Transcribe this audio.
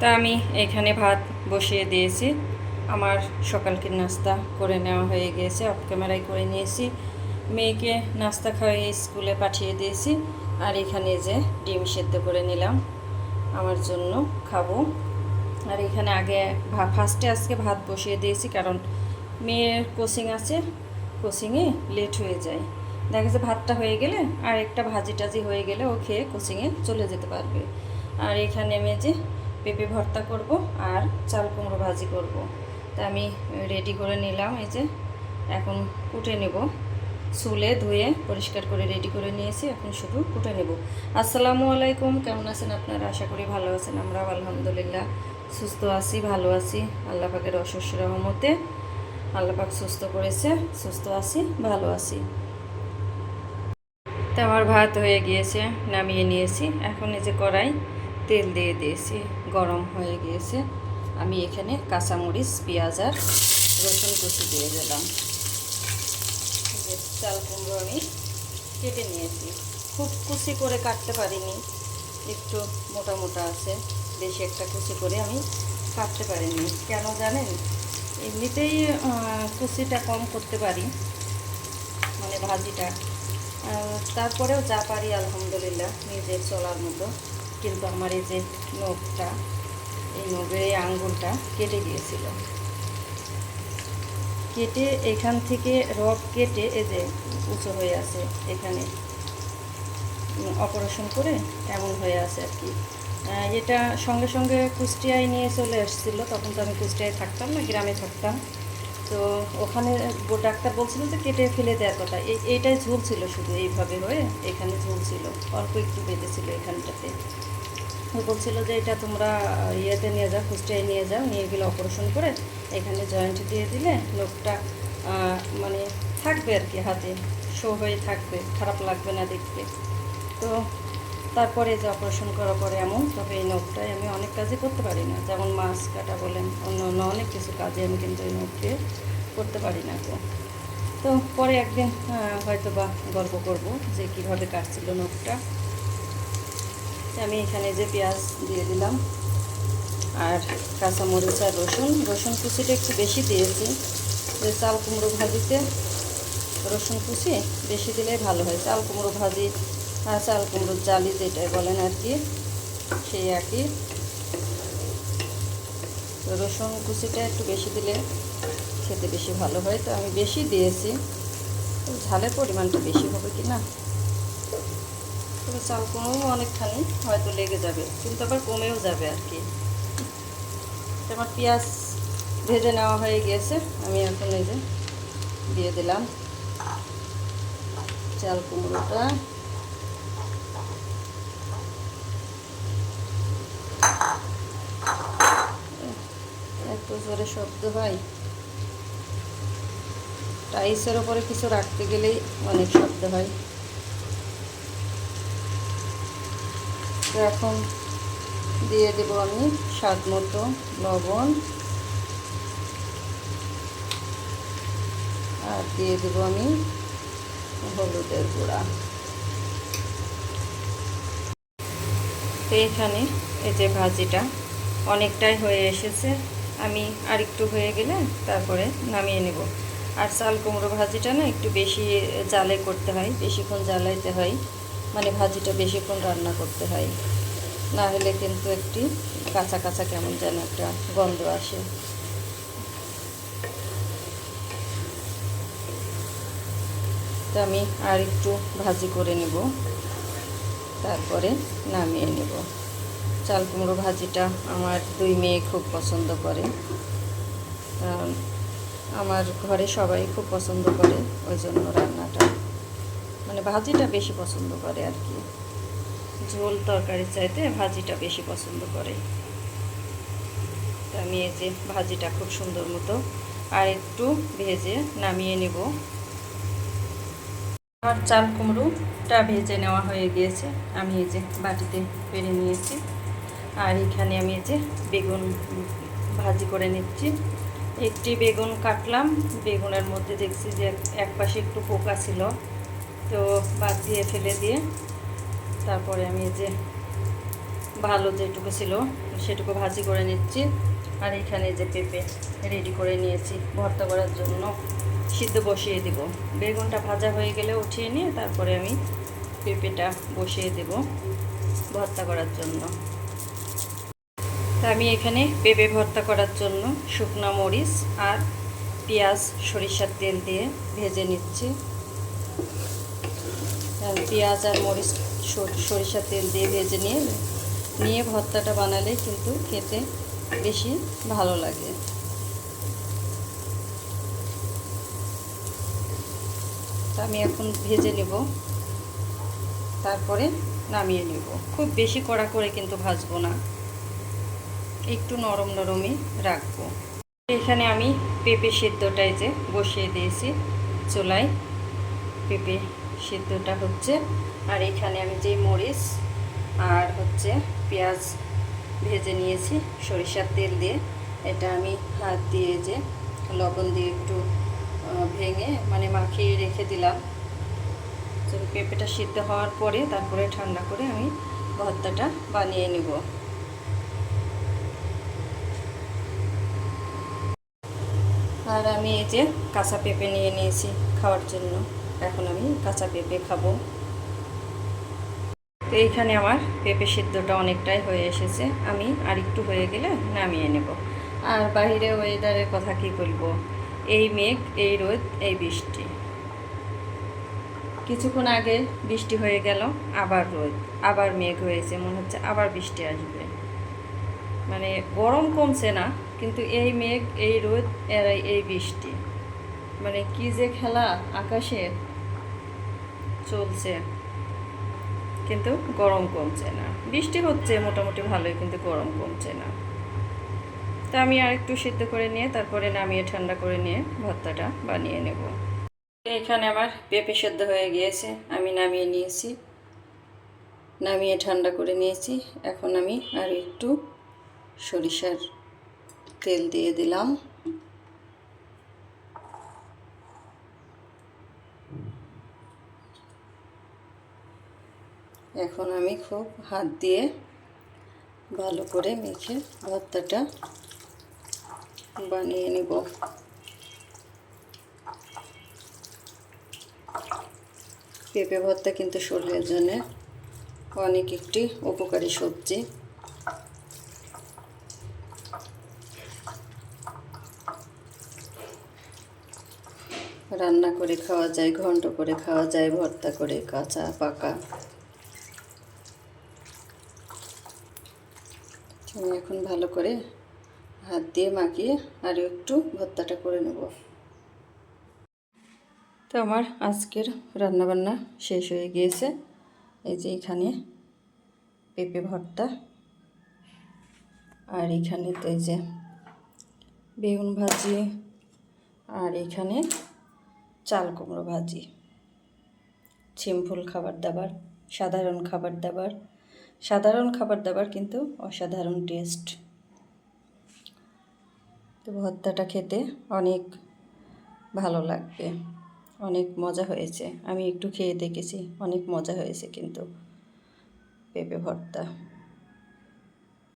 তা আমি এখানে ভাত বসিয়ে দিয়েছি। আমার সকালকে নাস্তা করে নেওয়া হয়ে গিয়েছে অফ ক্যামেরায় করে নিয়েছি। মেয়েকে নাস্তা খাইয়ে স্কুলে পাঠিয়ে দিয়েছি আর এখানে যে ডিম সেদ্ধ করে নিলাম, আমার জন্য খাব। আর এখানে আগে ফার্স্টে আজকে ভাত বসিয়ে দিয়েছি কারণ মেয়ের কোচিং আছে কোচিংয়ে লেট হয়ে যায়। দেখা যাচ্ছে ভাতটা হয়ে গেলে আর একটা ভাজি টাজি হয়ে গেলে ও খেয়ে কোচিংয়ে চলে যেতে পারবে। আর এখানে আমি যে পেঁপে ভর্তা করব আর চাল কুমড়ো ভাজি করব। তা আমি রেডি করে নিলাম, এই যে এখন কুটে নেব। চুলে ধুয়ে পরিষ্কার করে রেডি করে নিয়েছি, এখন শুধু কুটে নেব। আসসালামু আলাইকুম, কেমন আছেন আপনারা? আশা করি ভালো আছেন, আমরাও আলহামদুলিল্লাহ সুস্থ আছি, ভালো আছি। আল্লাহ পাকের অশস্য রহমতে আল্লাহ পাক সুস্থ করেছে, সুস্থ আছি, ভালো আছি। তো আমার ভাত হয়ে গিয়েছে, নামিয়ে নিয়েছি। এখন এই যে কড়াই তেল দিয়ে দিয়েছি, গরম হয়ে গিয়েছে। আমি এখানে কাঁচামরিচ, পেঁয়াজ আর রসুন কুচি দিয়ে দিলাম। চাল কুমড়ো আমি কেটে নিয়েছি। খুব কুচি করে কাটতে পারিনি, একটু মোটা মোটা আছে, বেশি একটা কুচি করে আমি কাটতে পারিনি। কেন জানেন? এমনিতেই কুচিটা কম করতে পারি মানে ভাজিটা। তারপরেও যা পারি, আলহামদুলিল্লাহ, নিজের চলার মতো। কিন্তু আমার এই যে নখটা, এই নখের এই আঙ্গুলটা কেটে গিয়েছিল। কেটে এখান থেকে রক কেটে এই যে উঁচু হয়ে আছে এখানে। অপারেশন করে এমন হয়ে আছে আর কি। এটা সঙ্গে সঙ্গে কুষ্টিয়ায় নিয়ে চলে এসেছিল, তখন তো আমি কুষ্টিয়ায় থাকতাম না, গ্রামে থাকতাম। তো ওখানে ডাক্তার বলছিল যে কেটে ফেলে দেওয়ার কথা। এই এইটাই ঝুলছিল শুধু এইভাবে হয়ে এখানে ঝুলছিল। অল্প একটু বেঁধেছিল এখানটাতে। বলছিল যে এটা তোমরা ইয়েতে নিয়ে যাও, কুষ্টিয়ায় নিয়ে যাও, নিয়ে গেলে অপারেশন করে এখানে জয়েন্ট দিয়ে দিলে লোকটা মানে থাকবে আর কি হাতে। শো হয়ে থাকবে, খারাপ লাগবে না দেখতে। তো তারপরে যে অপারেশন করার পরে এমন, তবে এই নখটায় আমি অনেক কাজই করতে পারি না। যেমন মাছ কাটা বলেন, অন্য অন্য অনেক কিছু কাজে আমি কিন্তু এই নখ দিয়ে করতে পারি না তো। তো পরে একদিন হয়তো বা গল্প করব যে কীভাবে কাটছিল নখটা আমি এখানে যে পেঁয়াজ দিয়ে দিলাম আর কাঁচামরিচ আর রসুন। রসুন কুচিটা একটু বেশি দিয়েছি, যে চাল কুমড়ো ভাজিতে রসুন কুচি বেশি দিলে ভালো হয়। চাল কুমড়ো ভাজি চাল কুমড়োর জালি যেটাই বলেন আর কি, সেই একই। রসুন কুচিটা একটু বেশি দিলে খেতে বেশি ভালো হয়। তো আমি বেশি দিয়েছি ঝালের পরিমাণটা বেশি হবে কি না? তবে চাল কুমড়ো অনেকখানি হয়তো লেগে যাবে, কিন্তু আবার কমেও যাবে আর কি। আমার পেঁয়াজ ভেজে নেওয়া হয়ে গিয়েছে, আমি এখন এই যে দিয়ে দিলাম। চাল কুমড়োটা এত জোরে শব্দ হয় টাইসের ওপরে কিছু রাখতে গেলেই অনেক শব্দ হয়। এখন দিয়ে দেবো আমি স্বাদ মতো লবণ। আর দিয়ে দেবো আমি হলুদের গুঁড়া। তো এখানে এই যে ভাজিটা অনেকটাই হয়ে এসেছে। আমি আর একটু হয়ে গেলে তারপরে নামিয়ে নেব। আর চাল, কুমড়ো ভাজিটা না একটু বেশি জালে করতে হয়, বেশিক্ষণ জ্বালাইতে হয়। মানে ভাজিটা বেশিক্ষণ রান্না করতে হয়। না হলে কিন্তু একটি কাঁচা কাঁচা কেমন যেন একটা গন্ধ আসে। তো আমি আর একটু ভাজি করে নেব। তারপরে নামিয়ে নেব। চাল কুমড়ো ভাজিটা আমার দুই মেয়ে খুব পছন্দ করে। আমার ঘরে সবাই খুব পছন্দ করে, ওই জন্য রান্নাটা। মানে ভাজিটা বেশি পছন্দ করে আর কি। ঝোল তরকারির চাইতে ভাজিটা বেশি পছন্দ করে। আমি এই যে ভাজিটা খুব সুন্দর মতো আর একটু ভেজে নামিয়ে নেব। আমার চাল কুমড়োটা ভেজে নেওয়া হয়ে গিয়েছে। আমি এই যে বাটিতে পেরে নিয়েছি। আর এখানে আমি যে বেগুন ভাজি করে নিচ্ছি। একটি বেগুন কাটলাম, বেগুনের মধ্যে দেখছি যে এক পাশে একটু পোকা ছিল, তো বাদ দিয়ে ফেলে দিয়ে তারপরে আমি যে ভালো যেটুকু ছিল সেটুকু ভাজি করে নিচ্ছি। আর এখানে যে পেঁপে রেডি করে নিয়েছি, ভর্তা করার জন্য সিদ্ধ বসিয়ে দিব। বেগুনটা ভাজা হয়ে গেলে উঠিয়ে নিয়ে তারপরে আমি পেঁপেটা বসিয়ে দেব ভর্তা করার জন্য। তা আমি এখানে পেঁপে ভর্তা করার জন্য শুকনো মরিচ আর পেঁয়াজ, সরিষার তেল দিয়ে ভেজে নিচ্ছি। পেঁয়াজ আর মরিচ, সর- সরিষার তেল দিয়ে ভেজে নিয়ে নিয়ে ভর্তাটা বানালে কিন্তু খেতে বেশি ভালো লাগে। তা আমি এখন ভেজে নেব। তারপরে নামিয়ে নেব। খুব বেশি কড়া করে কিন্তু ভাজবো না। একটু নরম নরমই রাখব। এখানে আমি পেঁপে সিদ্ধটাই যে বসিয়ে দিয়েছি চুলায়। পেঁপে সিদ্ধটা হচ্ছে, আর এখানে আমি যে মরিচ আর হচ্ছে পেঁয়াজ ভেজে নিয়েছি সরিষার তেল দিয়ে, এটা আমি হাত দিয়ে যে লবণ দিয়ে একটু ভেঙে মানে মাখিয়ে রেখে দিলাম। পেঁপেটা সিদ্ধ হওয়ার পরে তারপরে ঠান্ডা করে আমি ভর্তাটা বানিয়ে নেব। আর আমি এই যে কাঁচা পেঁপে নিয়ে নিয়েছি খাওয়ার জন্য। এখন আমি কাঁচা পেঁপে খাব। তো এইখানে আমার পেঁপে সিদ্ধটা অনেকটাই হয়ে এসেছে। আমি আর একটু হয়ে গেলে নামিয়ে নেব। আর বাইরে ওয়েদারের কথা কি বলব? এই মেঘ, এই রোদ, এই বৃষ্টি। কিছুক্ষণ আগে বৃষ্টি হয়ে গেল, আবার রোদ, আবার মেঘ হয়েছে, মনে হচ্ছে আবার বৃষ্টি আসবে। মানে গরম কমছে না কিন্তু এই মেঘ, এই রোদ, আর এই- এই বৃষ্টি। মানে কি যে খেলা আকাশে চলছে, কিন্তু গরম কমছে না। বৃষ্টি হচ্ছে মোটামুটি ভালোই, কিন্তু গরম কমছে না। তা আমি আর একটু সিদ্ধ করে নিয়ে, তারপরে নামিয়ে ঠান্ডা করে নিয়ে ভর্তাটা বানিয়ে নেব। এখানে আমার পেঁপে সেদ্ধ হয়ে গিয়েছে, আমি নামিয়ে নিয়েছি। নামিয়ে ঠান্ডা করে নিয়েছি। এখন আমি আর একটু সরিষার তেল দিয়ে দিলাম। এখন আমি খুব হাত দিয়ে ভালো করে মেখে ভর্তাটা বানিয়ে নেব। পেঁপে ভর্তা কিন্তু শরীরের জন্য অনেক একটি উপকারী সবজি। রান্না করে খাওয়া যায়, ঘন্ট করে খাওয়া যায়, ভর্তা করে, কাঁচা, পাকা। আমি এখন ভালো করে হাত দিয়ে মাখিয়ে আর একটু ভর্তাটা করে নেব। তো আমার আজকের রান্নাবান্না শেষ হয়ে গিয়েছে। এই যে এখানে পেঁপে ভর্তা আর এখানে তো এই যে বেগুন ভাজি আর এখানে চাল, কুমড়ো ভাজি সিম্পল খাবার দাবার, সাধারণ খাবার দাবার, সাধারণ খাবার দাবার কিন্তু অসাধারণ টেস্ট তো ভর্তাটা খেতে অনেক ভালো লাগবে, অনেক মজা হয়েছে। আমি একটু খেয়ে দেখেছি, অনেক মজা হয়েছে কিন্তু পেঁপে ভর্তা।